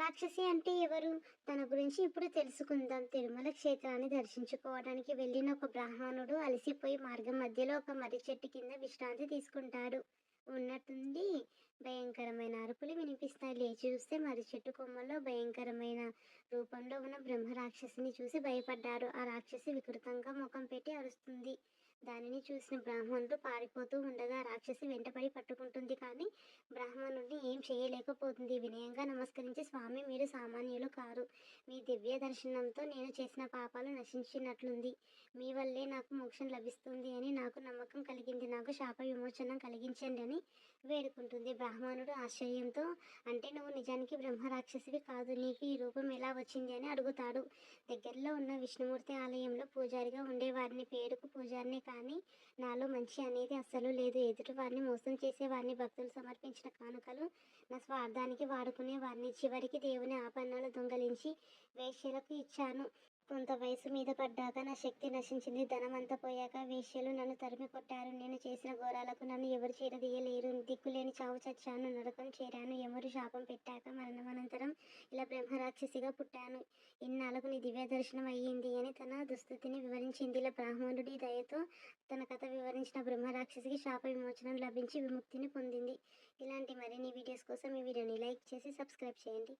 రాక్షసి అంటే ఎవరు? తన గురించి ఇప్పుడు తెలుసుకుందాం. తిరుమల క్షేత్రాన్ని దర్శించుకోవడానికి వెళ్ళిన ఒక బ్రాహ్మణుడు అలసిపోయి మార్గం మధ్యలో ఒక మర్రి చెట్టు కింద విశ్రాంతి తీసుకుంటాడు. ఉన్నట్టుండి భయంకరమైన అరుపులు వినిపిస్తాయి. లేచి చూస్తే మర్రి చెట్టు కొమ్మల్లో భయంకరమైన రూపంలో ఉన్న బ్రహ్మ రాక్షసిని చూసి భయపడ్డారు ఆ రాక్షసి వికృతంగా ముఖం పెట్టి అరుస్తుంది. దానిని చూసిన బ్రాహ్మణుడు పారిపోతూ ఉండగా రాక్షసి వెంటపడి పట్టుకుంటుంది కానీ బ్రాహ్మణుడిని ఏం చేయలేకపోతుంది. వినయంగా నమస్కరించి స్వామి మీరు సామాన్యులు కారు. మీ దివ్య దర్శనంతో నేను చేసిన పాపాలు నశించినట్లుంది. మీ వల్లే నాకు మోక్షం లభిస్తుంది అని నాకు నమ్మకం కలిగింది. నాకు శాప విమోచనం కలిగించండి అని వేడుకుంటుంది. బ్రాహ్మణుడు ఆశ్చర్యంతో అంటే నువ్వు నిజానికి బ్రహ్మరాక్షసివి కాదు. నీకు ఈ రూపం ఎలా వచ్చింది అని అడుగుతాడు. దగ్గరలో ఉన్న విష్ణుమూర్తి ఆలయంలో పూజారిగా ఉండేవారిని పేరుకు పూజారిని కానీ నాలో మంచి అనేది అస్సలు లేదు. ఎదుటి వారిని మోసం చేసే వారిని భక్తులు సమర్పించిన కానుకలు నా స్వార్థానికి వాడుకునే వారిని చివరికి దేవుని ఆపన్నాలు దొంగలించి వేశ్యలకు ఇచ్చాను. కొంత వయసు మీద పడ్డాక నా శక్తి నశించింది. ధనం అంతా పోయాక వేశ్యలు నన్ను తరిమి కొట్టారు. నేను చేసిన ఘోరాలకు నన్ను ఎవరు చేరదీయలేరు దిక్కులేని చావు చచ్చాను. నరకం చేరాను. ఎవరు శాపం పెట్టాక మరణమనంతరం ఇలా బ్రహ్మరాక్షసిగా పుట్టాను. ఇన్నాళ్ళకు నీ దివ్య దర్శనం అయ్యింది అని తన దుస్థితిని వివరించింది. ఇలా బ్రాహ్మణుడి దయతో తన కథ వివరించిన బ్రహ్మరాక్షసికి శాప విమోచనం లభించి విముక్తిని పొందింది. ఇలాంటి మరిన్ని వీడియోస్ కోసం ఈ వీడియోని లైక్ చేసి సబ్స్క్రైబ్ చేయండి.